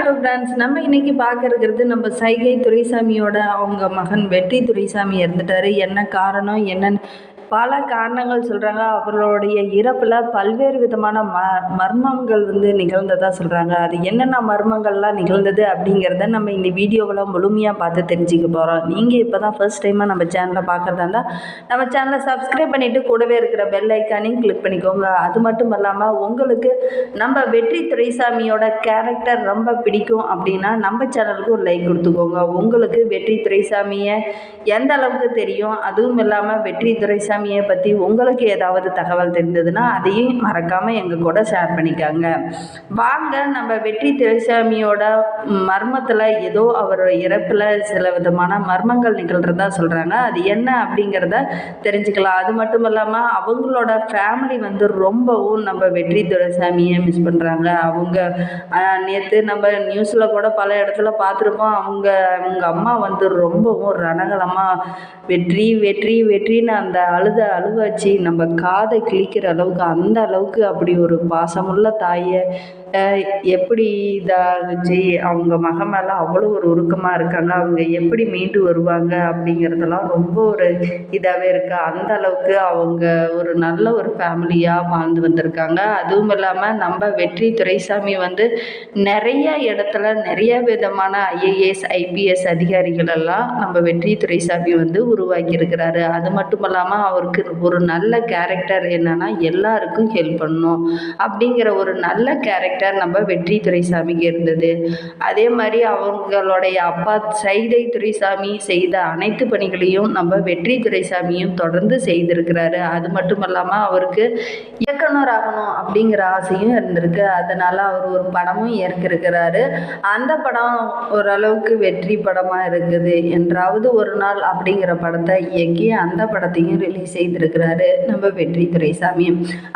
Hello friends நம்ம இன்னைக்கு பார்க்க இருக்கிறது நம்ம சைகை துரைசாமியோட அவங்க மகன் வெற்றி துரைசாமி இறந்துட்டாரு. என்ன காரணம் என்னன்னு பல காரணங்கள் சொல்கிறாங்க அவர்களுடைய இறப்பில் பல்வேறு விதமான ம மர்மங்கள் வந்து நிகழ்ந்ததாக சொல்கிறாங்க அது என்னென்ன மர்மங்கள்லாம் நிகழ்ந்தது அப்படிங்கிறத நம்ம இந்த வீடியோவில் முழுமையாக பார்த்து தெரிஞ்சுக்க போகிறோம் நீங்கள் இப்போ தான் ஃபர்ஸ்ட் டைமாக நம்ம சேனலை பார்க்குறதா இருந்தால் நம்ம சேனலை சப்ஸ்கிரைப் பண்ணிவிட்டு கூடவே இருக்கிற பெல் ஐக்கானையும் கிளிக் பண்ணிக்கோங்க. அது மட்டும் இல்லாமல் உங்களுக்கு நம்ம வெற்றி துரைசாமியோட கேரக்டர் ரொம்ப பிடிக்கும் அப்படின்னா நம்ம சேனலுக்கு ஒரு லைக் கொடுத்துக்கோங்க. உங்களுக்கு வெற்றி துரைசாமியை எந்த அளவுக்கு தெரியும்? அதுவும் இல்லாமல் வெற்றி துரைசாமியை பற்றி உங்களுக்கு ஏதாவது தகவல் தெரிந்ததுன்னா அதையும் மறக்காமல் எங்கள் கூட ஷேர் பண்ணிக்காங்க. வாங்க நம்ம வெற்றி திரைசாமியோட மர்மத்தில் ஏதோ அவரோட இறப்பில் சில விதமான மர்மங்கள் நிகழ்கிறதா சொல்கிறாங்க அது என்ன அப்படிங்கிறத தெரிஞ்சுக்கலாம். அது மட்டும் இல்லாமல் அவங்களோட ஃபேமிலி வந்து ரொம்பவும் நம்ம வெற்றி துரைசாமியை மிஸ் பண்ணுறாங்க அவங்க நேற்று நம்ம நியூஸில் கூட பல இடத்துல பார்த்துருப்போம் அவங்க அவங்க அம்மா வந்து ரொம்பவும் ரணகலமாக வெற்றி வெற்றி வெற்றின்னு அந்த அழுத அழுவாச்சு நம்ம காதை கிழிக்கிற அளவுக்கு அந்த அளவுக்கு அப்படி ஒரு பாசமுள்ள தாயை எப்படி இதாகுச்சு? அவங்க மக மேலே அவ்வளோ ஒரு உருக்கமாக இருக்காங்க. அவங்க எப்படி மீண்டு வருவாங்க அப்படிங்கிறதெல்லாம் ரொம்ப ஒரு இதாகவே இருக்குது அந்த அளவுக்கு அவங்க ஒரு நல்ல ஒரு ஃபேமிலியாக வாழ்ந்து வந்திருக்காங்க. அதுவும் இல்லாமல் நம்ம வெற்றி துரைசாமி வந்து நிறைய இடத்துல நிறைய விதமான ஐஏஎஸ் ஐபிஎஸ் அதிகாரிகள் எல்லாம் நம்ம வெற்றி துரைசாமி வந்து உருவாக்கி இருக்கிறாரு அது மட்டும் இல்லாமல் அவருக்கு ஒரு நல்ல கேரக்டர் என்னன்னா எல்லாருக்கும் ஹெல்ப் பண்ணணும் அப்படிங்கிற ஒரு நல்ல கேரக்டர் நம்ம வெற்றி துரைசாமிக்கு இருந்தது. அதே மாதிரி அவங்களுடைய அப்பா சைதை துரைசாமி செய்த அனைத்து பணிகளையும் நம்ம வெற்றி துரைசாமியும் தொடர்ந்து செய்திருக்கிறாரு. அது மட்டும் இல்லாமல் அவருக்கு இயக்குனர் ஆகணும் அப்படிங்கிற ஆசையும் இருந்திருக்கு. அதனால அவர் ஒரு படமும் ஏற்கிருக்கிறாரு. அந்த படம் ஓரளவுக்கு வெற்றி படமாக இருக்குது. என்றாவது ஒரு நாள் அப்படிங்கிற படத்தை இயக்கி அந்த படத்தையும் ரிலீஸ் செய்திருக்கிறாரு நம்ம வெற்றி துரைசாமி.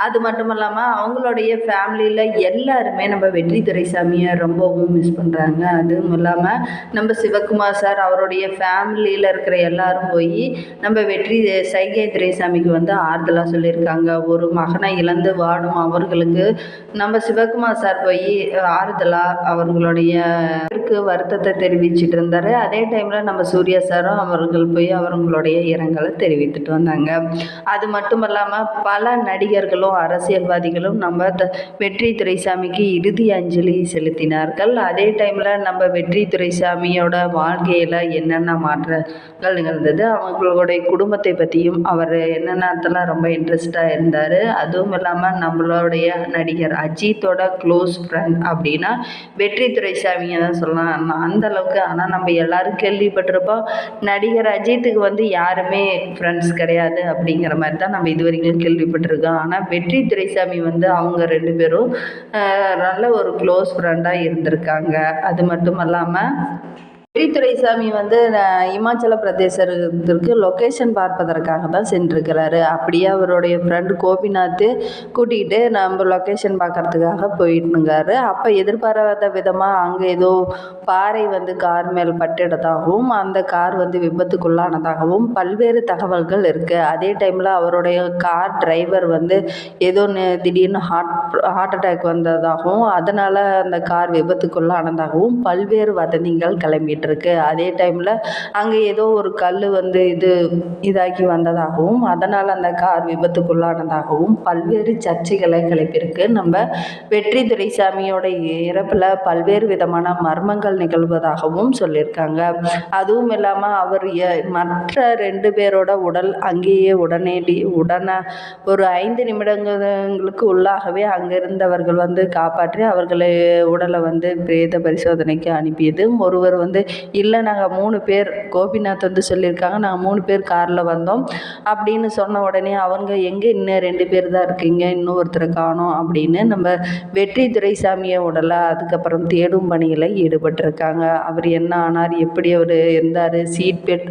அது மட்டும் இல்லாமல் அவங்களுடைய ஃபேமிலியில் எல்லாருமே நம்ம வெற்றி துரைசாமியை ரொம்பவும் மிஸ் பண்ணுறாங்க அதுவும் இல்லாமல் நம்ம சிவகுமார் சார் அவருடைய ஃபேமிலியில் இருக்கிற எல்லாரும் போய் நம்ம வெற்றி சைகை துரைசாமிக்கு வந்து ஆறுதலாக சொல்லியிருக்காங்க. ஒரு மகனை இழந்து வாடும் அவர் அவர்களுக்கு நம்ம சிவகுமார் சார் போய் ஆறுதலாக அவர்களுடைய இருக்கு வருத்தத்தை தெரிவிச்சிட்டு இருந்தாரு. அதே டைமில் நம்ம சூர்யா சாரும் அவர்கள் போய் அவர்களுடைய இரங்கலை தெரிவித்துட்டு வந்தாங்க. அது மட்டும் இல்லாமல் பல நடிகர்களும் அரசியல்வாதிகளும் நம்ம த- வெற்றி துரைசாமிக்கு இறுதி அஞ்சலி செலுத்தினார்கள். அதே டைமில் நம்ம வெற்றி துரைசாமியோட வாழ்க்கையில் என்னென்ன மாற்றங்கள் நிகழ்ந்தது அவங்களுடைய குடும்பத்தை பற்றியும் அவர் என்னென்னத்தெல்லாம் ரொம்ப இன்ட்ரெஸ்டாக இருந்தார். அதுவும் இல்லாமல் நம்மளுடைய நடிகர் அஜித்தோட க்ளோஸ் ஃப்ரெண்ட் அப்படின்னா வெற்றி துரைசாமியை தான் சொல்லலாம். நான் அந்த அளவுக்கு ஆனால் நம்ம எல்லாரும் கேள்விப்பட்டிருப்போம் நடிகர் அஜித்துக்கு வந்து யாருமே ஃப்ரெண்ட்ஸ் கிடையாது அப்படிங்கிற மாதிரி தான் நம்ம இது வரைக்கும் கேள்விப்பட்டிருக்கோம். ஆனால் வெற்றி துரைசாமி வந்து அவங்க ரெண்டு பேரும் நல்ல ஒரு க்ளோஸ் ஃப்ரெண்டாக இருந்திருக்காங்க. அது மட்டும் இல்லாமல் துரைசாமி வந்து இமாச்சல பிரதேசத்திற்கு லொக்கேஷன் பார்ப்பதற்காக தான் சென்றிருக்கிறாரு. அப்படியே அவருடைய ஃப்ரெண்டு கோபிநாத் கூட்டிகிட்டு நம்ம லொக்கேஷன் பார்க்கறதுக்காக போயிட்டுருக்காரு. அப்போ எதிர்பாராத விதமாக அங்கே ஏதோ பாறை வந்து கார் மேல் பட்டிடதாகவும் அந்த கார் வந்து விபத்துக்குள்ளானதாகவும் பல்வேறு தகவல்கள் இருக்குது அதே டைமில் அவருடைய கார் டிரைவர் வந்து ஏதோ திடீர்னு ஹார்ட் ஹார்ட் அட்டாக் வந்ததாகவும் அதனால் அந்த கார் விபத்துக்குள்ளானதாகவும் பல்வேறு வதந்திகள் கிளம்பிட்டு இருக்கு. அதே டைமில் அங்கே ஏதோ ஒரு கல் வந்து இது இதாகி வந்ததாகவும் அதனால் அந்த கார் விபத்துக்குள்ளானதாகவும் பல்வேறு சர்ச்சைகளை கிளப்பியிருக்கு. நம்ம வெற்றி துரைசாமியோட இறப்பில் பல்வேறு விதமான மர்மங்கள் நிகழ்வதாகவும் சொல்லியிருக்காங்க. அதுவும் இல்லாமல் அவர் மற்ற ரெண்டு பேரோட உடல் அங்கேயே உடனடி உடனே ஒரு ஐந்து நிமிடங்களுக்கு உள்ளாகவே அங்கிருந்தவர்கள் வந்து காப்பாற்றி அவர்களை உடலை வந்து பிரேத பரிசோதனைக்கு அனுப்பியது ஒருவர் வந்து இல்லை நாங்கள் மூணு பேர் கோபிநாத் வந்து சொல்லியிருக்காங்க. நாங்கள் மூணு பேர் காரில் வந்தோம். அப்படின்னு சொன்ன உடனே அவங்க எங்கே இன்னும் ரெண்டு பேர் தான் இருக்கீங்க? இன்னும் ஒருத்தரை காணோம். அப்படின்னு நம்ம வெற்றி துரைசாமியை உடலை அதுக்கப்புறம் தேடும் பணியில் ஈடுபட்டிருக்காங்க. அவர் என்ன ஆனார்? எப்படி அவர் இருந்தார்? சீட் பெல்ட்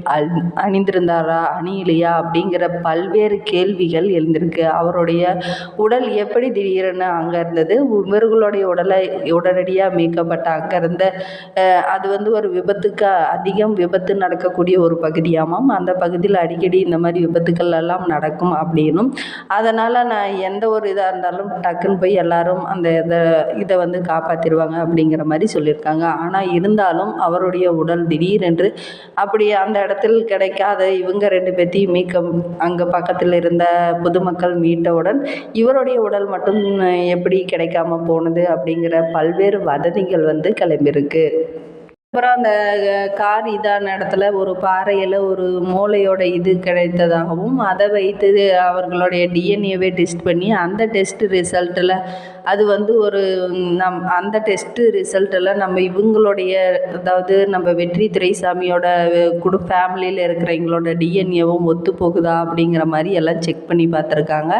அணிந்திருந்தாரா? அணியிலையா? அப்படிங்கிற பல்வேறு கேள்விகள் எழுந்திருக்கு. அவருடைய உடல் எப்படி திடீரென அங்கே இருந்தது? இவர்களுடைய உடலை உடனடியாக மீட்கப்பட்ட அங்கே இருந்த அது வந்து ஒரு விபத்து விபத்துக்கு அதிகம் விபத்து நடக்கக்கூடிய ஒரு பகுதியாமாம். அந்த பகுதியில் அடிக்கடி இந்த மாதிரி விபத்துக்கள் எல்லாம் நடக்கும் அப்படின்னும். அதனால் நான் எந்த ஒரு இதாக இருந்தாலும் டக்குன்னு போய் எல்லாரும் அந்த இதை இதை வந்து காப்பாற்றிடுவாங்க அப்படிங்கிற மாதிரி சொல்லியிருக்காங்க. ஆனால் இருந்தாலும் அவருடைய உடல் திடீரென்று அப்படி அந்த இடத்தில் கிடைக்காத இவங்க ரெண்டு பேர்த்தையும் மீட்க அங்கே பக்கத்தில் இருந்த பொதுமக்கள் மீட்டவுடன் இவருடைய உடல் மட்டும் எப்படி கிடைக்காம போனது அப்படிங்கிற பல்வேறு வதந்திகள் வந்து கிளம்பியிருக்கு. அப்புறம் அந்த கார் இதான இடத்துல ஒரு பாறையில் ஒரு மூளையோட இது கிடைத்ததாகவும் அதை வைத்து அவர்களுடைய டிஎன்ஏவை டெஸ்ட் பண்ணி அந்த டெஸ்ட் ரிசல்ட்டில் அது வந்து ஒரு நம் அந்த டெஸ்ட்டு ரிசல்ட்டில் நம்ம இவங்களுடைய அதாவது நம்ம வெற்றி துரைசாமியோட குடு ஃபேமிலியில் இருக்கிறவங்களோட டிஎன்ஏவும் ஒத்து போகுதா அப்படிங்கிற மாதிரி எல்லாம் செக் பண்ணி பார்த்துருக்காங்க.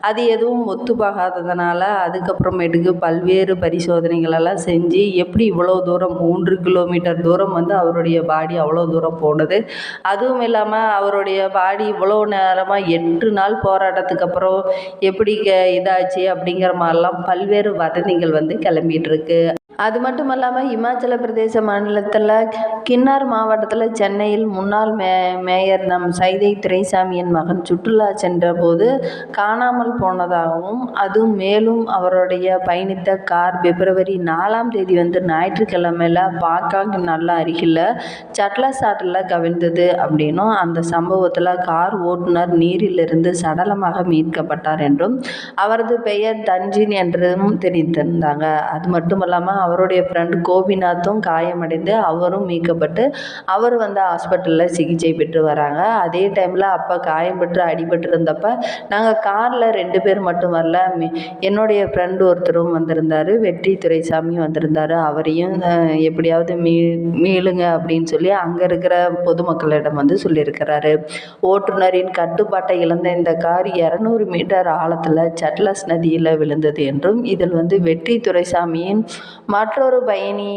அது எதுவும் ஒத்து போகாததுனால அதுக்கப்புறமேட்டுக்கு பல்வேறு பரிசோதனைகளெல்லாம் செஞ்சு எப்படி இவ்வளோ தூரம் மூன்று கிலோமீட்டர் தூரம் வந்து அவருடைய பாடி அவ்வளோ தூரம் போனது. அதுவும் இல்லாமல் அவருடைய பாடி இவ்வளோ நேரமாக எட்டு நாள் போராட்டத்துக்கு அப்புறம் எப்படி க இதாச்சு அப்படிங்கிற மாதிரிலாம் பல்வேறு வதந்திகள் வந்து கிளம்பிட்டுருக்கு அது மட்டும் இல்லாமல் இமாச்சல பிரதேச மாநிலத்தில் கின்னார் மாவட்டத்தில் சென்னையில் முன்னாள் மே மேயர் நம் சைதை துரைசாமியின் மகன் சுற்றுலா சென்றபோது காணாமல் போனதாகவும் அதுவும் மேலும் அவருடைய பயணித்த கார் பிப்ரவரி நாலாம் தேதி வந்து ஞாயிற்றுக்கிழமையில் பாக்காங் நல்ல அருகில் சட்லசாட்டில் கவிழ்ந்தது அப்படின்னும் அந்த சம்பவத்தில் கார் ஓட்டுநர் நீரிலிருந்து சடலமாக மீட்கப்பட்டார் என்றும் அவரது பெயர் தஞ்சின் என்றும் தெரிவித்திருந்தாங்க அது மட்டும் இல்லாமல் அவருடைய ஃப்ரெண்ட் கோபிநாத்தும் காயமடைந்து அவரும் மீட்கப்பட்டு அவர் வந்து ஹாஸ்பிட்டலில் சிகிச்சை பெற்று வராங்க. அதே டைமில் அப்போ காயம் பெற்று அடிபட்டு இருந்தப்ப நாங்கள் காரில் ரெண்டு பேர் மட்டும் வரல. என்னுடைய ஃப்ரெண்டு ஒருத்தரும் வந்திருந்தார். வெற்றி துரைசாமி வந்திருந்தார். அவரையும் எப்படியாவது மீ மீளுங்க அப்படின்னு சொல்லி அங்கே இருக்கிற பொதுமக்களிடம் வந்து சொல்லியிருக்கிறாரு. ஓட்டுநரின் கட்டுப்பாட்டை இழந்த இந்த கார் இரநூறு மீட்டர் ஆழத்தில் சட்லஸ் நதியில் விழுந்தது என்றும் இதில் வந்து வெற்றி துரைசாமியின் மற்றொரு பயணி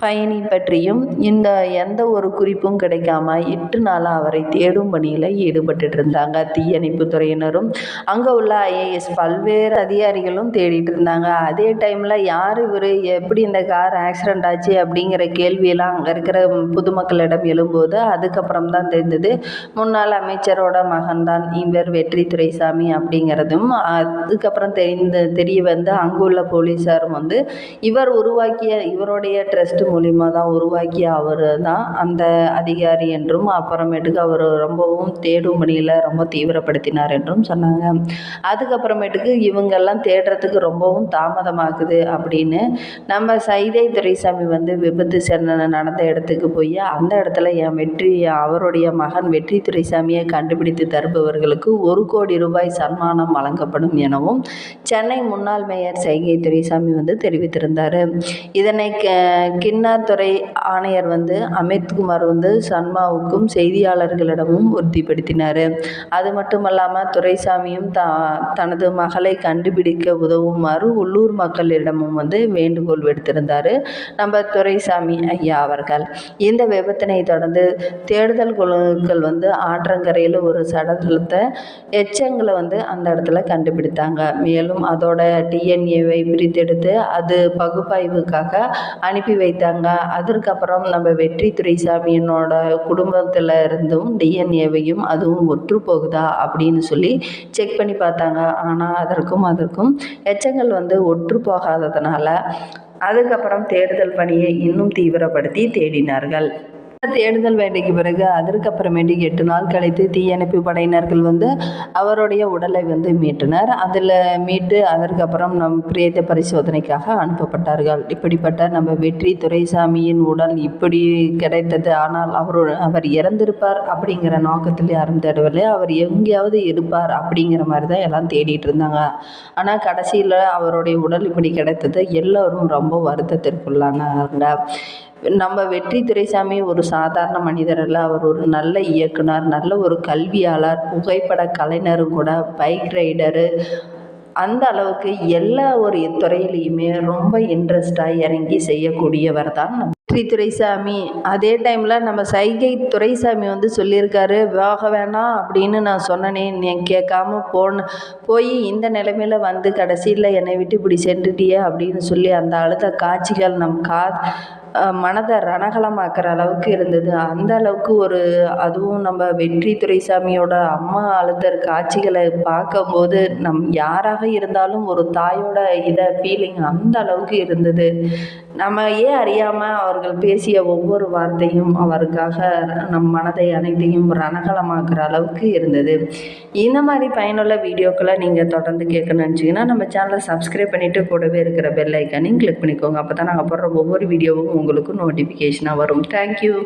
பயணி பற்றியும் இந்த எந்த ஒரு குறிப்பும் கிடைக்காம எட்டு நாளாக அவரை தேடும் பணியில் ஈடுபட்டுட்டு இருந்தாங்க. தீயணைப்பு துறையினரும் அங்கே உள்ள ஐஏஎஸ் பல்வேறு அதிகாரிகளும் தேடிட்டு இருந்தாங்க. அதே டைமில் யார் இவர்? எப்படி இந்த கார் ஆக்சிடெண்ட் ஆச்சு? அப்படிங்கிற கேள்வியெல்லாம் அங்கே இருக்கிற பொதுமக்களிடம் எழும்போது அதுக்கப்புறம் தான் தெரிந்தது. முன்னாள் அமைச்சரோட மகன்தான் இவர் வெற்றி துரைசாமி அப்படிங்கிறதும் அதுக்கப்புறம் தெரிந்த தெரிய வந்து அங்குள்ள போலீஸாரும் வந்து இவர் உருவாக்கிய இவருடைய ட்ரஸ்ட் மூலிமா தான் உருவாக்கிய அவர் தான் அந்த அதிகாரி என்றும் அப்புறமேட்டுக்கு அவர் ரொம்பவும் தேடும் பணியில் ரொம்ப தீவிரப்படுத்தினார் என்றும் சொன்னாங்க. அதுக்கப்புறமேட்டுக்கு இவங்கெல்லாம் தேடுறதுக்கு ரொம்பவும் தாமதமாகுது அப்படின்னு நம்ம சைதை துரைசாமி வந்து விபத்து சென்ன நடந்த இடத்துக்கு போய் அந்த இடத்துல என் வெற்றி அவருடைய மகன் வெற்றி துரைசாமியை கண்டுபிடித்து தருபவர்களுக்கு ஒரு கோடி ரூபாய் சன்மானம் வழங்கப்படும் எனவும் சென்னை முன்னாள் மேயர் சைகை துரைசாமி வந்து தெரிவித்திருந்தார். இதனை கின்னாத்துறை ஆணையர் வந்து அமித்குமார் வந்து சன்மாவுக்கும் செய்தியாளர்களிடமும் உறுதிப்படுத்தினார். அது மட்டும் இல்லாமல் துரைசாமியும் த தனது மகளை கண்டுபிடிக்க உதவுமாறு உள்ளூர் மக்களிடமும் வந்து வேண்டுகோள் விடுத்திருந்தார். நம்ம துரைசாமி ஐயா அவர்கள். இந்த விபத்தினை தொடர்ந்து தேடுதல் குழுக்கள் வந்து ஆற்றங்கரையில் ஒரு சடலத்தை எச்சங்களை வந்து அந்த இடத்துல கண்டுபிடித்தாங்க. மேலும் அதோட டிஎன்ஏவை பிரித்தெடுத்து அது பகுப்பாய்வுக்காக அனுப்பி வைத்த வைத்தாங்க அதற்கப்புறம் நம்ம வெற்றி துரைசாமியினோட குடும்பத்தில் இருந்தும் டிஎன்ஏவையும் அதுவும் ஒற்று போகுதா அப்படின்னு சொல்லி செக் பண்ணி பார்த்தாங்க. ஆனால் அதற்கும் அதற்கும் எச்சங்கள் வந்து ஒற்று போகாததுனால அதுக்கப்புறம் தேடுதல் பணியை இன்னும் தீவிரப்படுத்தி தேடினார்கள். தேடுதல் வேட்டைக்கு பிறகு அதற்கப்புறமேட்டு எட்டு நாள் கழித்து தீயணைப்பு படையினர்கள் வந்து அவருடைய உடலை வந்து மீட்டனர். அதில் மீட்டு அதற்கப்புறம் நம் பிரேத பரிசோதனைக்காக அனுப்பப்பட்டார்கள். இப்படிப்பட்ட நம்ம வெற்றி துரைசாமியின் உடல் இப்படி கிடைத்தது. ஆனால் அவர் அவர் இறந்திருப்பார் அப்படிங்கிற நோக்கத்தில் யாரும் தேடவில்லை. அவர் எங்கேயாவது இருப்பார் அப்படிங்கிற மாதிரி தான் எல்லாம் தேடிட்டு இருந்தாங்க. ஆனால் கடைசியில் அவருடைய உடல் இப்படி கிடைத்தது. எல்லோரும் ரொம்ப வருத்தத்திற்குள்ளானாங்க. நம்ம வெற்றி துரைசாமி ஒரு சாதாரண மனிதர் அல்ல. அவர் ஒரு நல்ல இயக்குனர் நல்ல ஒரு கல்வியாளர் புகைப்பட கலைஞரும் கூட பைக் ரைடரு அந்த அளவுக்கு எல்லா ஒரு துறையிலையுமே ரொம்ப இன்ட்ரெஸ்டாக இறங்கி செய்யக்கூடியவர் தான் வெற்றி துரைசாமி. அதே டைமில் நம்ம சைகை துரைசாமி வந்து சொல்லியிருக்காரு போக வேணாம் அப்படின்னு நான் சொன்னனே கேட்காம போன போய் இந்த நிலைமையில் வந்து கடைசியில் என்னை விட்டு இப்படி சென்றுட்டியே அப்படின்னு சொல்லி அந்த அழுத காட்சிகள் நம் கா மனதை ரணகலமாக்குற அளவுக்கு இருந்தது. அந்த அளவுக்கு ஒரு அதுவும் நம்ம வெற்றி துரைசாமியோட அம்மா அழுத்தர் காட்சிகளை பார்க்கும்போது நம் யாராக இருந்தாலும் ஒரு தாயோட இதை ஃபீலிங் அந்த அளவுக்கு இருந்தது. நம்ம ஏன் அறியாமல் அவர் அவர்கள் பேசிய ஒவ்வொரு வார்த்தையும் அவருக்காக நம் மனதை அனைத்தையும் ரணகலமாக்குற அளவுக்கு இருந்தது. இந்த மாதிரி பயனுள்ள வீடியோக்களை நீங்கள் தொடர்ந்து கேட்க நினச்சிங்கன்னா நம்ம சேனலை சப்ஸ்கிரைப் பண்ணிவிட்டு கூடவே இருக்கிற பெல் ஐக்கானையும் கிளிக் பண்ணிக்கோங்க. அப்போ தான் நாங்கள் போடுற ஒவ்வொரு வீடியோவும் உங்களுக்கு நோட்டிஃபிகேஷனாக வரும். தேங்க்யூ